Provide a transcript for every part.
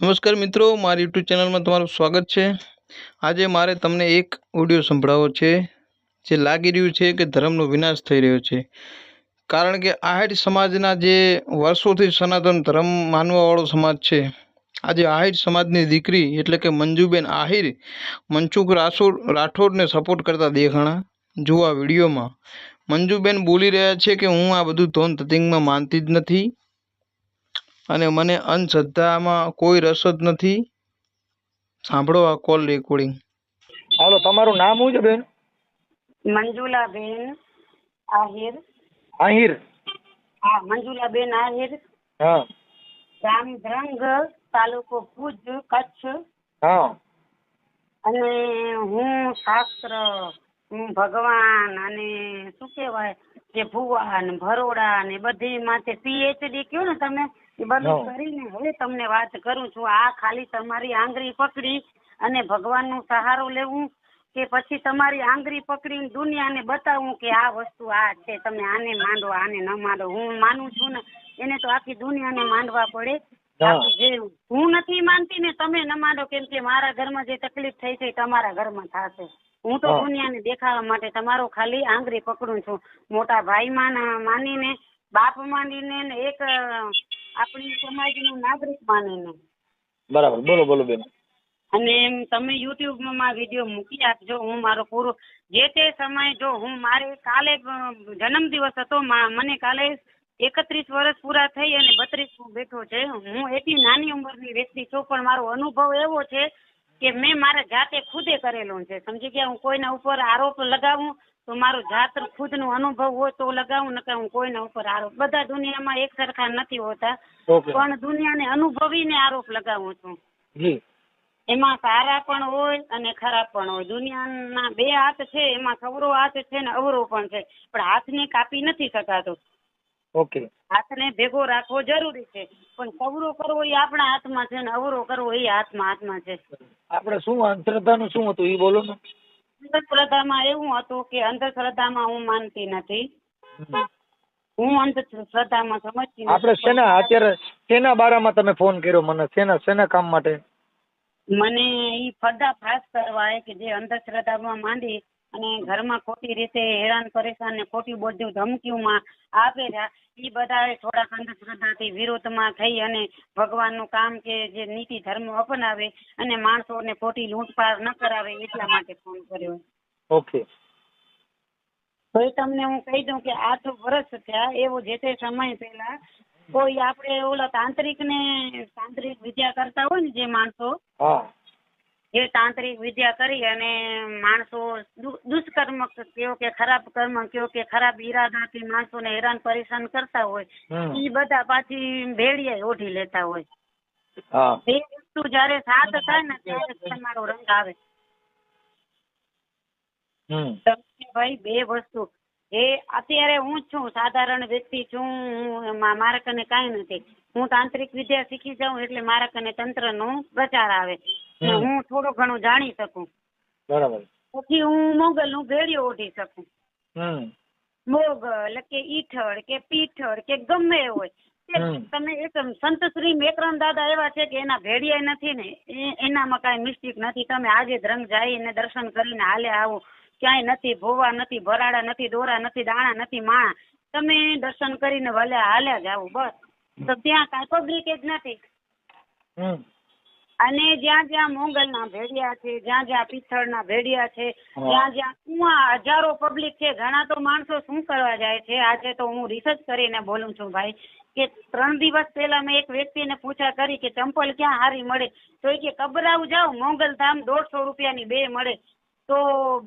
નમસ્કાર મિત્રો, મારી યુટ્યુબ ચેનલમાં તમારું સ્વાગત છે. આજે મારે તમને એક ઓડિયો સંભળાવવો છે, જે લાગી રહ્યું છે કે ધર્મનો વિનાશ થઈ રહ્યો છે. કારણ કે આહિર સમાજના જે વર્ષોથી સનાતન ધર્મ માનવાવાળો સમાજ છે, આજે આહિર સમાજની દીકરી એટલે કે મંજુબેન આહિર, મનસુખ રાઠોડ, રાઠોડને સપોર્ટ કરતા દેખાણા જુઓ વિડીયોમાં. મંજુબેન બોલી રહ્યા છે કે હું આ બધું ધોન તતિંગમાં માનતી જ નથી. અને મને અંધશ્રદ્ધામાં કોઈ રસ જ નથી. સાંભળો આ કોલ રેકોર્ડિંગ હાલો તમારું નામ શું છે બેન? મંજુલાબેન આહિર. આહિર? હા મંજુલાબેન આહિર. હા. ગામ ધ્રંગ તાલુકો ભુજ કચ્છ. હા. અને હું શાસ્ત્ર હું ભગવાન અને શું કહેવાય? જે ભુવા ને ભરોડા ને બધી માથે પીએચડી કયો ને તમે? એ બધું કરીને હવે તમને વાત કરું છું. આ ખાલી તમારી આંગળી પકડી અને ભગવાનનો સહારો લેવું કે પછી તમારી આંગળી પકડીને દુનિયાને બતાવું કે આ વસ્તુ આ છે. તમે આને માંડો આને ન માંડો. હું માનું છું ને એને તો આખી દુનિયાને માંડવા પડે. જે હું નથી માનતી ને તમે ન માંડો. કેમ કે મારા ઘરમાં જે તકલીફ થઈ છે એ તમારા ઘરમાં થશે. હું તો દુનિયાને દેખાવા માટે તમારો ખાલી આંગળી પકડું છું. મોટા ભાઈ માન માનીને બાપ માનીને એક આપણી સમાજનો નાગરિક માનીને બરાબર બોલો બોલો બેન. અને એમ તમે યુટ્યુબમાં વીડિયો મૂકી આપજો હું મારો પૂરો જે તે સમય જો હું મારે કાલે જન્મદિવસ હતો મને કાલે એકત્રીસ વર્ષ પૂરા થઈ અને બત્રીસ બેઠો છે. હું એટલી નાની ઉંમરની વ્યક્તિ છું પણ મારો અનુભવ એવો છે કે મેં મારા જાતે ખુદે કરેલો છે. સમજી ગયા હું કોઈના ઉપર આરોપ લગાવું તો મારો જાત ખુદનો અનુભવ હોય તો લગાવું નકર હું કોઈના ઉપર આરોપ. બધા દુનિયામાં એક સરખા નથી હોતા. પણ દુનિયાને અનુભવીને આરોપ લગાવું છું. જી. એમાં સારા પણ હોય અને ખરાબ પણ હોય. દુનિયાના બે હાથ છે એમાં સવરો હાથ છે ને અવરો પણ છે. પણ હાથને કાપી નથી શકાતો. ઓકે. હાથને ભેગો રાખવો જરૂરી છે. પણ સવરો કરવો એ આપણા હાથમાં છે ને અવરો કરવો એ હાથમાં હાથમાં છે. આપણે શું અંતરતાનું શું હતું? એ બોલો ને. અંધશ્રદ્ધામાં એવું હતું કે અંધશ્રદ્ધામાં હું માનતી નથી. હું અંધશ્રદ્ધામાં સમજતી આપણે નથી. શેના અત્યારે શેના બારામાં તમે ફોન કર્યો મને શેના શેના કામ માટે મને ઈ પર્દાફાશ કરવા એ કે જે અંધશ્રદ્ધામાં માંડી અને ઘરમાં ખોટી રીતે હેરાન પરેશાન ને ખોટી બધું ધમકીઓમાં આપે છે. એ બધા થોડાક અંધશ્રદ્ધાથી વિરોધમાં થઈ અને ભગવાનનું કામ કે જે નીતિ ધર્મ અપનાવે અને માણસોને ખોટી લૂંટપાટ ન કરાવે એટલા માટે ફોન કર્યો. ઓકે. તો એ તમને હું કહી દઉં કે આઠ વર્ષ થયા એવો જે તે સમય પહેલા કોઈ આપણે ઓલા તાંત્રિક ને તાંત્રિક વિદ્યા કરતા હોય ને જે માણસો હા. જે તાંત્રિક વિદ્યા કરી અને માણસો દુષ્કર્મ કયો કે ખરાબ કર્મ કયો કે ખરાબ ઈરાદાથી માણસોને હેરાન પરેશાન કરતા હોય એ બધા પાછી ભેળિયા ઓઢી લેતા હોય. બે વસ્તુ જ્યારે સાથ થાય ને ત્યારે તમારો રંગ આવે. ભાઈ બે વસ્તુ એ અત્યારે હું જ છું સાધારણ વ્યક્તિ છું હું મારા કને કાંઈ નથી. હું તાંત્રિક વિદ્યા શીખી જાઉં એટલે મારા કને તંત્રનો પ્રચાર આવે. હું થોડું ઘણું જાણી શકું. બરાબર. પછી હું મોગલનું ભેળિયો ઓઢી શકું. મોગલ કે ઈઠળ કે પીઠળ કે ગમે હોય. તમે એક સંત શ્રી મેકરામ દાદા એવા છે કે એના ભેડિયા નથી ને એ- એનામાં કાંઈ મિસ્ટેક નથી. તમે આજે જ રંગ જઈને દર્શન કરીને હાલે આવો. ક્યાંય નથી ભોવા નથી ભરાડા નથી દોરા નથી દાણા નથી માણા. તમે દર્શન કરીને ભલે હાલ્યા જાવ બસ. તો ત્યાં કાંઈ પબ્લિક જ નથી. અને જ્યાં જ્યાં મોગલના ભેડિયા છે જ્યાં જ્યાં પિત્તળના ભેડિયા છે. જ્યાં જ્યાં કુવા હજારો પબ્લિક છે ઘણા તો માણસો શું કરવા જાય છે? આજે તો હું રિસર્ચ કરીને બોલું છું ભાઈ કે ત્રણ દિવસ પહેલા મેં એક વ્યક્તિને પૂછા કરી કે ચંપલ ક્યાં હારી મળે? તો એ કે કબરાવ જાઓ મોગલ ધામ દોઢસો રૂપિયાની બે મળે. તો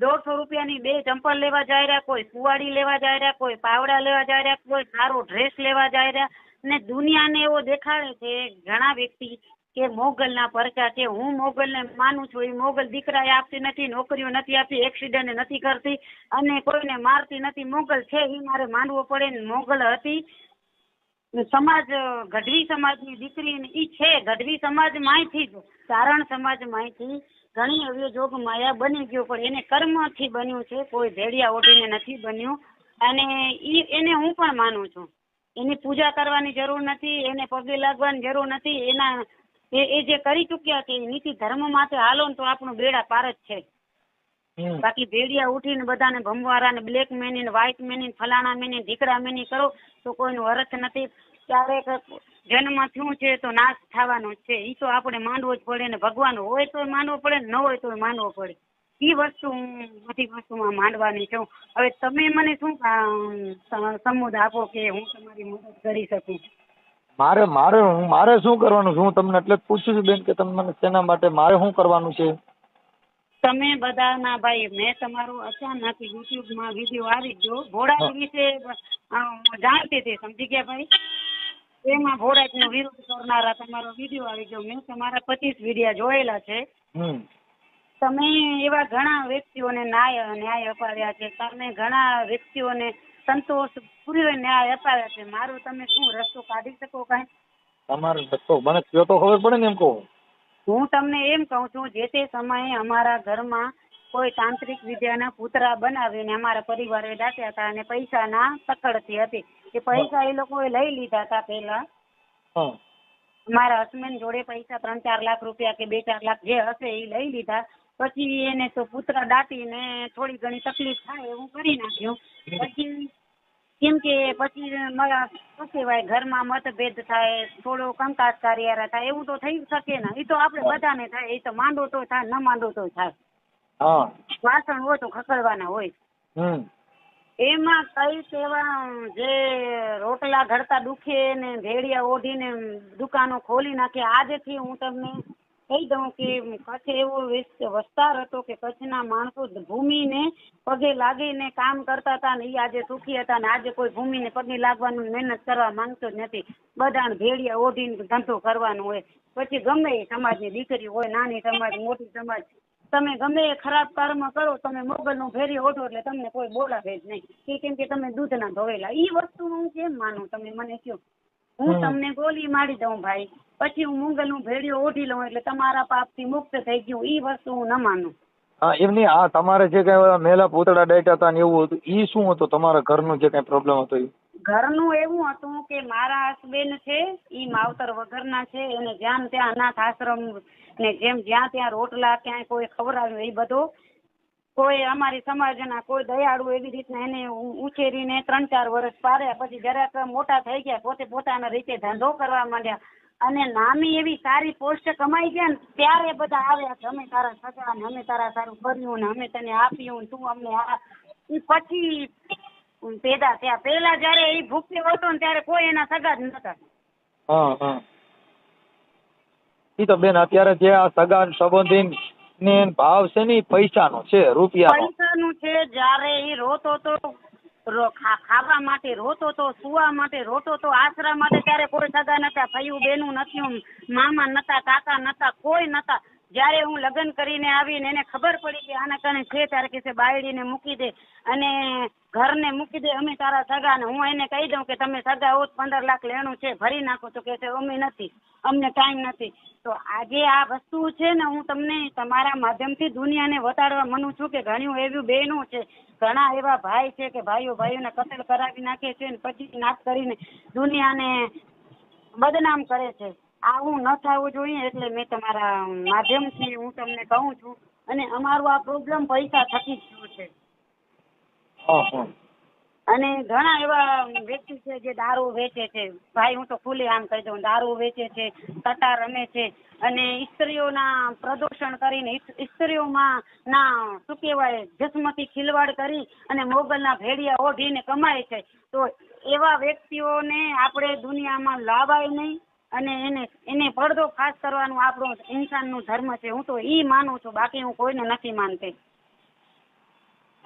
દોઢસો રૂપિયાની બે ચંપલ લેવા જાય રહ્યા કોઈ કુવાડી લેવા જાય રહ્યા કોઈ, પાવડા લેવા જાય રહ્યા કોઈ, સારો ડ્રેસ લેવા જાય રહ્યા. ને દુનિયાને એવો દેખાડે છે ઘણા વ્યક્તિ કે મોગલના પરચા છે હું મોગલને માનું છું એ મોગલ દીકરાએ આપતી નથી, નોકરીઓ નથી આપતી એક્સિડન્ટ નથી કરતી અને કોઈને મારતી નથી. મોગલ છે એ મારે માનવું પડે ને મોગલ હતી. સમાજ, ગઢવી સમાજની દીકરી એ છે, ગઢવી સમાજમાંથી જ ચારણ સમાજમાંથી ઘણી અવયોજોગ માયા બની ગયો પણ એને કર્મથી બન્યું છે કોઈ ભેડિયા ઓઢીને નથી બન્યું. અને ઈ એને હું પણ માનું છું. એની પૂજા કરવાની જરૂર નથી એને પગે લાગવાની જરૂર નથી. એના એ જે કરી ચૂક્યા છે નીતિ ધર્મ માટે હાલો ને તો આપણું બેડા પાર જ છે. બાકી ભેડિયા ઉઠીને બધાને ભમવારા ને બ્લેક મેની ને વ્હાઈટ મેની ફલાણા મેની ઢીકડા મેની કરો તો કોઈનું અર્થ નથી. ક્યારેક જન્મ થયું છે તો નાશ થવાનો છે. એ તો આપણે માનવો જ પડે ને ભગવાન હોય તો માનવો પડે ને ન હોય તો માનવો પડે. એ વસ્તુ હું બધી વસ્તુમાં માંડવાની છું. હવે તમે મને શું સમુદ આપો કે હું તમારી મદદ કરી શકું? મારે મારે હું મારે શું કરવાનું છે? હું તમને એટલે જ પૂછું છું બેન કે તમે મને શેના માટે મારે શું કરવાનું છે? તમે બધાના ભાઈ મેં તમારો અચાનક યુટ્યુબમાં વીડિયો આવી ગયો. ભોળાજ વિશે જાણતી હતી સમજી ગયા ભાઈ? એમાં ભોળાજનો વિરોધ કરનારા તમારો વીડિયો આવી ગયો. મેં તમારા પચીસ વિડીયા જોયેલા છે. તમે એવા ઘણા વ્યક્તિઓને ન્યાય ન્યાય અપાવ્યા છે. તમે ઘણા વ્યક્તિઓને સંતોષ પૂર્ણ ન્યાય અપાવ્યા છે. મારો તમે શું રસ્તો કાઢી શકો કાંઈ? તમારો રસ્તો મને કયો તો ખબર પડે ને એમ કહું. હું તમને એમ કહું છું જે તે સમયે અમારા ઘરમાં કોઈ તાંત્રિક વિદ્યાના પુતળા બનાવીને અમારા પરિવારે દાટ્યા હતા અને પૈસાના તકડતી હતી. એ પૈસા એ લોકો લઈ લીધા હતા પેલા મારા હસબન્ડ જોડે પૈસા ત્રણ ચાર લાખ રૂપિયા કે બે ચાર લાખ જે હશે એ લઈ લીધા. પછી એને તો પુતળા દાટીને થોડી ઘણી તકલીફ થાય એવું કરી નાખ્યું. પછી કેમ કે પછી મારા શું કહેવાય ઘરમાં મતભેદ થાય થોડો કંકાસ કાર્યરા થાય એવું તો થઈ શકે ને. એ તો આપણે બધાને થાય. એ તો માંડો તો થાય ન માંડો તો થાય. વાસણ હોય તો ખકડવાના હોય. એમાં કઈ એવા જે રોટલા ઘડતા દુખે ને ભેડિયા ઓઢીને દુકાનો ખોલી નાખે, આજથી હું તમને કહી દઉં કે કચ્છ એવો વિસ્તાર હતો કે કચ્છના માણસો ભૂમિને પગે લાગીને કામ કરતા હતા ને એ આજે સુખી હતા ને આજે કોઈ ભૂમિને પગે લાગવાનું મહેનત કરવા માંગતો જ નથી. બધાને ભેડિયા ઓઢીને ધંધો કરવાનો હોય. પછી ગમે એ સમાજની દીકરી હોય, નાની સમાજ, મોટી સમાજ તમે ગમે એ ખરાબ કર્મ કરો તમે મોગલનું ફેરી ઓઢો એટલે તમને કોઈ બોલાવે જ નહીં. કે કેમ કે તમે દૂધના ધોવેલા. ઈ વસ્તુ હું કેમ માનું તમે મને કહો હું તમને ગોલી મારી દઉં ભાઈ. પછી હું મોગલનું ભેડિયો ઓઢી લઉં એટલે તમારા પાપથી મુક્ત થઈ ગયું. ઈ વસ્તુ હું ન માનું. હા એમ નહીં. આ તમારે જે કઈ મેલા પૂતળા ડેટા હતા ને એવું હતું ઈ શું હતું? તમારા ઘરનું જે કઈ પ્રોબ્લેમ હતો ઈ? ઘરનું એવું હતું કે મારા હસબેન્ડ છે, ઈ માવતર વગરના છે, એને જ્યાં ત્યાં અનાથ આશ્રમ ને જેમ જ્યાં ત્યાં રોટલા ક્યાંય કોઈ ખવડાવ્યું એ બધો, કોઈ અમારી સમાજના કોઈ દયાળુ એવી રીતના એને ઉછેરીને ત્રણ ચાર વર્ષ પાડ્યા, પછી જરાક મોટા થઈ ગયા, પોતે પોતાના રીતે ધંધો કરવા માંડ્યા. અને નામી એવી સારી પોસ્ટ કમાઈ ગયા ને ત્યારે બધા આવ્યા કે અમે તારા સગા ને અમે તારા સારું કર્યું ને અમે તને આપ્યું તું અમને આ પછી પેદા થયા. પેલા જયારે એ ભૂખ્યો હતો ને ત્યારે કોઈ એના સગા જ નતા હા હા. ઈ તો બેન અત્યારે જે આ સગા સંબંધી ને ભાવ છે ને પૈસાનો છે રૂપિયાનો. પૈસાનું છે જયારે એ રોતો તો ખાવા માટે રોતો તો સુવા માટે રોતો તો આશરા માટે ત્યારે કોઈ સગા નતા ફયું બેનું નથી મામા નતા કાકા નતા કોઈ નતા. જ્યારે હું લગ્ન કરીને આવીને એને ખબર પડી કે આના કારણે છે ત્યારે કે છે બાયડીને મૂકી દે. અને ઘરને મૂકી દે, અમે તારા સગા ને હું એને કહી દઉં કે તમે સગા હો પંદર લાખ લેણું છે, ભરી નાખો તો કે અમે નથી, અમને ટાઈમ નથી. તો આજે આ વસ્તુ છે ને, હું તમને તમારા માધ્યમથી દુનિયાને વતાડવા માંગુ છું કે ઘણી એવું બહેનો છે, ઘણા એવા ભાઈ છે કે ભાઈઓ ભાઈઓને કતલ કરાવી નાખે છે ને પછી નાશ કરીને દુનિયાને બદનામ કરે છે. આવું ન થવું જોઈએ એટલે મેં તમારા માધ્યમથી હું તમને કહું છું અને અમારું આ પ્રોબ્લેમ પૈસા થકી જ છે. અને ઘણા એવા વ્યક્તિ છે જે દારૂ વેચે છે. ભાઈ, હું તો ખુલ્લી આમ કહી દઉં, દારૂ વેચે છે સટ્ટા રમે છે અને સ્ત્રીઓના પ્રદૂષણ કરીને સ્ત્રીઓમાં ના શું કહેવાય, જસમતી ખિલવાડ કરી અને મોગલના ભેડિયા ઓઢીને કમાય છે. તો એવા વ્યક્તિઓને આપણે દુનિયામાં લાવાય નહીં અને એને એને પડદો ખાસ કરવાનું આપણું ઇન્સાનનું ધર્મ છે. હું તો ઈ માનું છું. બાકી હું કોઈને નથી માનતી.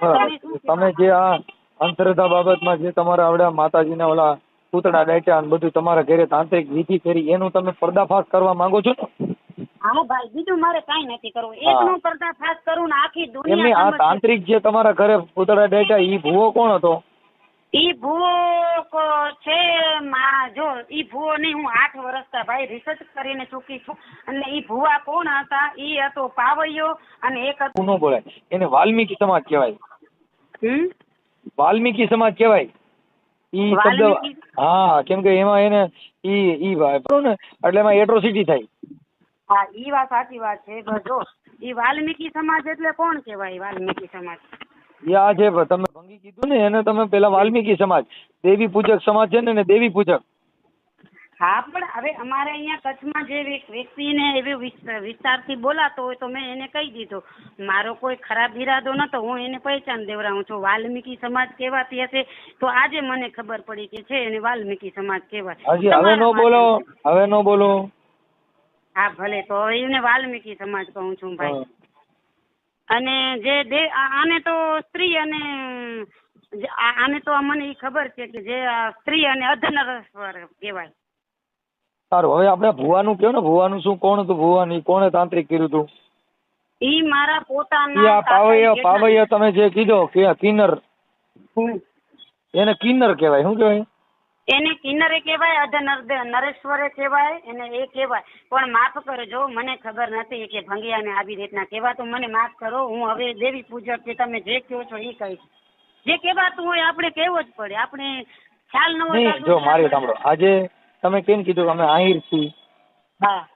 તમે જે આ અંધશ્રદ્ધા બાબતમાં જે તમારા આવડે માતાજીના ઓલા પૂતળા દાટ્યા અને બધું તમારા ઘરે તાંત્રિક વિધિ કરી એનું તમે પર્દાફાશ કરવા માંગો છો? ને હા ભાઈ બીજું મારે કાંઈ નથી કરવું. એકનું પર્દાફાશ કરું ને આખી એમની આ તાંત્રિક જે તમારા ઘરે પૂતળા દાટ્યા ઈ ભૂવો કોણ હતો? ઈ ભૂવો કો- છે માં જો ઈ ભૂવો ની હું આઠ વર્ષ ભાઈ રિસર્ચ કરીને ચૂકી છું. અને ઈ ભૂવા કોણ હતા? ઈ હતો પાવૈયો અને એક હતો ન બોલાય. એને વાલ્મીકી સમાજ કહેવાય. હમ? વાલ્મીકી સમાજ કહેવાય. ઈ શબ્દ હા કેમ કે એમાં એને ઈ ઈ ને? એટલે એમાં એટ્રોસિટી થાય. હા ઈ વાત સાચી વાત છે જો ઈ વાલ્મીકી સમાજ એટલે કોણ કહેવાય વાલ્મીકી સમાજ? યા છે તમે ભંગી કીધું ને એને તમે પેલા વાલ્મીકી સમાજ દેવી પૂજક સમાજ છે ને દેવી પૂજક. હા પણ હવે અમારે અહીંયા કચ્છમાં જે વ્યક- વ્યક્તિને એવી વિસ- વિસ્તારથી બોલાતો હોય તો મેં એને કહી દીધું. મારો કોઈ ખરાબ ઈરાદો નતો હું એને પહેચાન દેવડાવું છું. વાલ્મીકી સમાજ કહેવાતી હશે તો આજે મને ખબર પડી કે છે એને વાલ્મીકી સમાજ કહેવાય. હવે નો બોલો હવે નો બોલો. હા ભલે તો હવે એને વાલ્મીકી સમાજ કહું છું ભાઈ. અને જે દે આને તો સ્ત્રી અને આને તો મને એ ખબર છે કે જે આ સ્ત્રી અને અધનરસ્વર કહેવાય. સારું હવે આપણે ભુવાનું કયો ને ભુવાનું શું કોણ હતું ભુવાનું ઈ કોણે તાંત્રિક કર્યું હતું? ઈ મારા પોતાના આ પાવૈયા પાવૈયા તમે જે કીધો કે કિન્નર. એને કિન્નર કહેવાય શું કહેવાય? એને કિન્નરે કહેવાય અધનર નરેશ્વરે કહેવાય એને એ કહેવાય. પણ માફ કરજો મને ખબર નથી કે ભંગિયાને આવી રીતના કહેવાતું મને માફ કરો હું હવે દેવી પૂજક કે તમે જે કહો છો એ કહીશ. જે કહેવાતું હોય આપણે કહેવો જ પડે. આપણે ખ્યાલ ન હોય જો મારી સાંભળો. આજે તમે કેમ કીધું કે અમે આહીર છીએ? હા.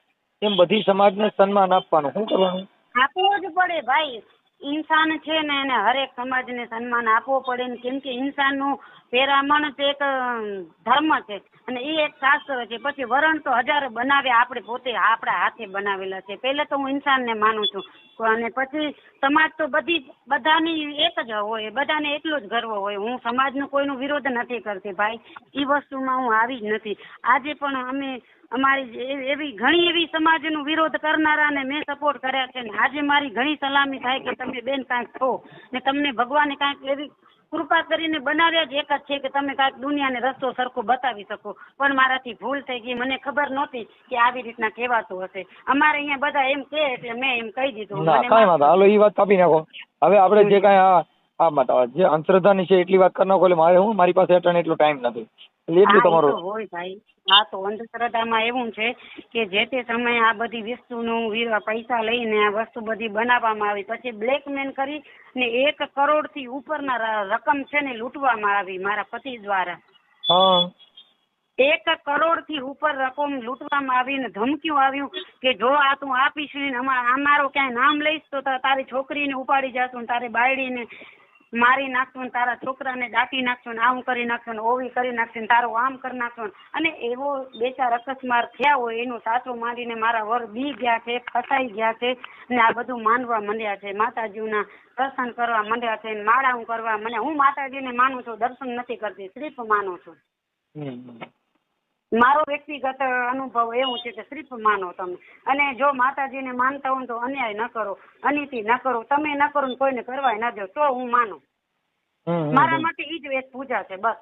એમ બધી સમાજને સન્માન આપવાનું. શું કરવાનું? આપવું જ પડે ભાઈ. ઇન્સાન છે ને એને હરેક સમાજને સન્માન આપવો પડે ને કેમ કે ઇન્સાનનું પેરામણ તે એક ધર્મ છે. અને એ એક શાસ્ત્ર છે. પછી વરણ તો હજારો બનાવે આપણે પોતે આપણા હાથે બનાવેલા છે. પહેલે તો હું ઇન્સાનને માનું છું. અને પછી સમાજ તો બધી, બધાની એક જ હોય, બધાને એટલો જ ગર્વ હોય. હું સમાજનો કોઈનો વિરોધ નથી કરતી ભાઈ. એ વસ્તુમાં હું આવી જ નથી. આજે પણ અમે અમારી એવી- ઘણી એવી સમાજનો વિરોધ કરનારાને મેં સપોર્ટ કર્યા છે ને આજે મારી ઘણી સલામી થાય કે તમે બેન કાંઈક છો ને તમને ભગવાને કાંઈક એવી કૃપા કરીને બનાવ્યા જ એક જ છે કે તમે કાંઈક દુનિયાને રસ્તો સરખો બતાવી શકો. પણ મારાથી ભૂલ થઈ ગઈ. મને ખબર નહોતી કે આવી રીતના કહેવાતું હશે. અમારે અહીંયા બધા એમ કહે એટલે મેં એમ કહી દીધું. ના કાંઈ વાંધો. હાલો એ વાત કાપી નાખો. હવે આપણે જે કાંઈ આ આ માટે જે અંધશ્રદ્ધાની છે એટલી વાત કરી નાખો એટલે મારે હું મારી પાસે અટાણે એટલો ટાઈમ નથી. એટલે તમારું. હોય ભાઈ. આ તો અંધશ્રદ્ધામાં એવું છે કે જે તે સમયે આ બધી વસ્તુનું પૈસા લઈને આ વસ્તુ બધી બનાવવામાં આવી પછી બ્લેકમેન કરી ને એક કરોડથી ઉપરના રકમ છે ને લૂંટવામાં આવી મારા પતિ દ્વારા. એક કરોડથી ઉપર રકમ લૂંટવામાં આવી ને ધમકીઓ આવ્યું કે જો આ તું આપીશ ને અમારો ક્યાંય નામ લઈશ તો તારી છોકરીને ઉપાડી જશું ને તારી બાયડીને મારી નાખશું ને તારા છોકરાને દાટી નાખશું ને આમ કરી નાખશું ને ઓવી કરી નાખશું ને તારું આમ કરી નાખશું અને એવો બે ચાર અકસ્માર થયા હોય એનું સાચું માંડીને મારા વર બી ગયા છે, ફસાઈ ગયા છે ને આ બધું માનવા માંડ્યા છે. માતાજીના દર્શન કરવા માંડ્યા છે માળાઓ કરવા મને હું માતાજીને માનું છું, દર્શન નથી કરતી શ્રીફ માનું છું. મારો વ્યક્તિગત અનુભવ એવું છે કે શ્રીફ માનો તમે. અને જો માતાજીને માનતા હોય તો અન્યાય ન કરો અનિતિ ન કરો તમે ન કરો ને કોઈને કરવાય ન દો તો હું માનું. મારા માટે ઈ જ એક પૂજા છે બસ.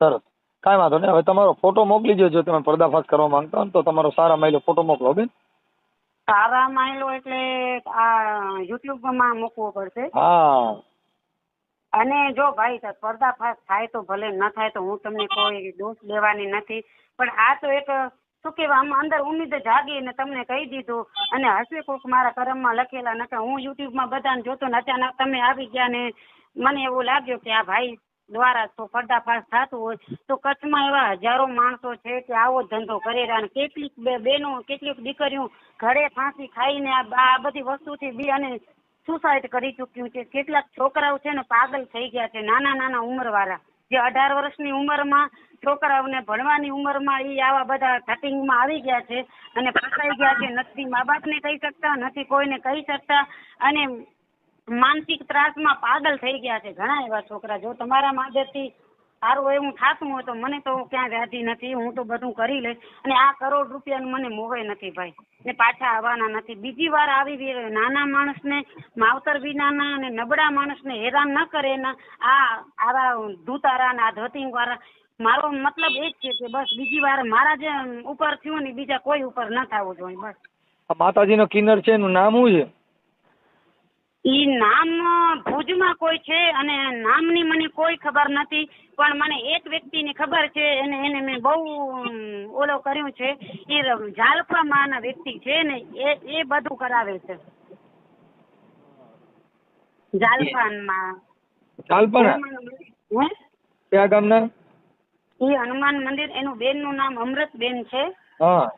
સરસ. કાંઈ વાંધો નહીં. હવે તમારો ફોટો મોકલી દેજો જો તમે પર્દાફાશ કરવા માંગતા હો તો તમારો સારા માયલો ફોટો મોકલો બેન સારા માયલો એટલે આ યુટ્યુબમાં મૂકવો પડશે. હા. અને જો ભાઈ પર્દાફાશ થાય તો ભલે, ન થાય તો હું તમને કોઈ દોષ દેવાની નથી. પણ આ તો એક, શું કહેવાય, આમ અંદર ઉમ્મીદ જાગી ને તમને કહી દીધું. અને હશે કોક મારા કરમમાં લખેલા નકર હું યુટ્યુબમાં બધાને જોતો ને અચાનક તમે આવી ગયા ને મને એવું લાગ્યું કે આ ભાઈ દ્વારા તો પર્દાફાશ થતું હોય. તો કચ્છમાં એવા હજારો માણસો છે કે આવો ધંધો કરી રહ્યા કેટલીક બહેનો કેટલીક દીકરીઓ ઘરે ફાંસી ખાઈને આ બધી વસ્તુથી બી અને સુસાઇડ કરી ચૂક્યું છે. કેટલાક છોકરાઓ છે ને પાગલ થઈ ગયા છે. નાના નાના ઉંમરવાળા. જે અઢાર વર્ષની ઉંમરમાં છોકરાઓને ભણવાની ઉંમરમાં એ આવા બધા થટિંગમાં આવી ગયા છે અને ફસાઈ ગયા છે. નથી મા બાપને કહી શકતા, નથી કોઈને કહી શકતા અને માનસિક ત્રાસમાં પાગલ થઈ ગયા છે. ઘણા એવા છોકરા. જો તમારા માધ્યમથી સારું એવું થતું હોય તો મને તો ક્યાં વ્યાધિ નથી, હું તો બધું કરી લઈશ. અને આ કરોડ રૂપિયાનું મને મોહે નથી ભાઈ. ને પાછા આવવાના નથી. બીજી વાર આવી નાના માણસને, માવતર વિનાના અને નબળા માણસને હેરાન ન કરે એના. આ આવા ધૂતારા ને આ ધતિંગ વાળા મારો મતલબ એ જ છે કે બસ બીજી વાર મારા જે ઉપર થયું ને બીજા કોઈ ઉપર ન થવું જોઈએ, બસ. માતાજીનો કિન્નર છે, એનું નામ શું છે? ઈ નામ ભુજમાં કોઈ છે અને નામની મને કોઈ ખબર નથી પણ મને એક વ્યક્તિની ખબર છે એને એને મેં બહુ ઓલો કર્યું છે. એ ર- જાલપા માના વ્યક્તિ છે ને એ એ બધું કરાવે છે. ઝાલપાનમાં. ચાલપણા હે? કયા ગામના? એ હનુમાન મંદિર એનું બેનનું નામ અમૃત બેન છે. હા.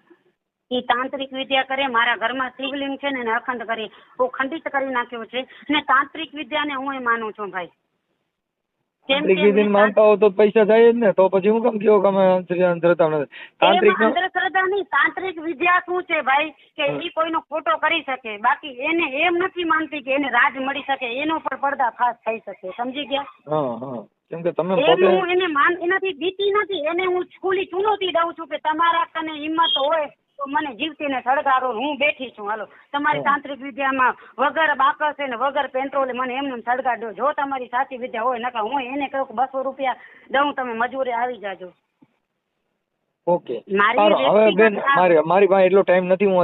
એ તાંત્રિક વિદ્યા કરે મારા ઘરમાં શિવલિંગ છે ને એને અખંડ કરી હું ખંડિત કરી નાખ્યો છે. અને તાંત્રિક વિદ્યાને હું માનું છું ભાઈ. તાંત્રિક વિધિને માનતા હો તો પૈસા જાય જ ને તો પછી હું કેમ કહો કે અમે અંધશ્રદ્ધા નથી. તાંત્રિક અંધશ્રદ્ધા નહીં તાંત્રિક વિદ્યા શું છે ભાઈ? કે એ કોઈનો ખોટો કરી શકે. બાકી એને એમ નથી માનતી કે એને રાજ મળી શકે એનો પણ પર્દાફાશ થઈ શકે. સમજી ગયા? હા હા. કેમ કે તમે એમ પોતે હું એને માન એનાથી બીતી નથી. એને હું ખુલી ચુનૌતી દઉં છું કે તમારા કને હિંમત હોય મને જીવતીને સળગાડો હું બેઠી છું. હાલો. તમારી તાંત્રિક વિદ્યામાં વગર બાકસ ને વગર પેટ્રોલ મને એમને સળગાડ્યો સળગાડો જો તમારી સાચી વિદ્યા હોય નકા હું એને કહું બસો રૂપિયા દઉં તમે મજૂરી આવી જાજો. ઓકે. મારી હવે બેન વ્યક્તિગત મારી મારી પાસે એટલો ટાઈમ નથી હું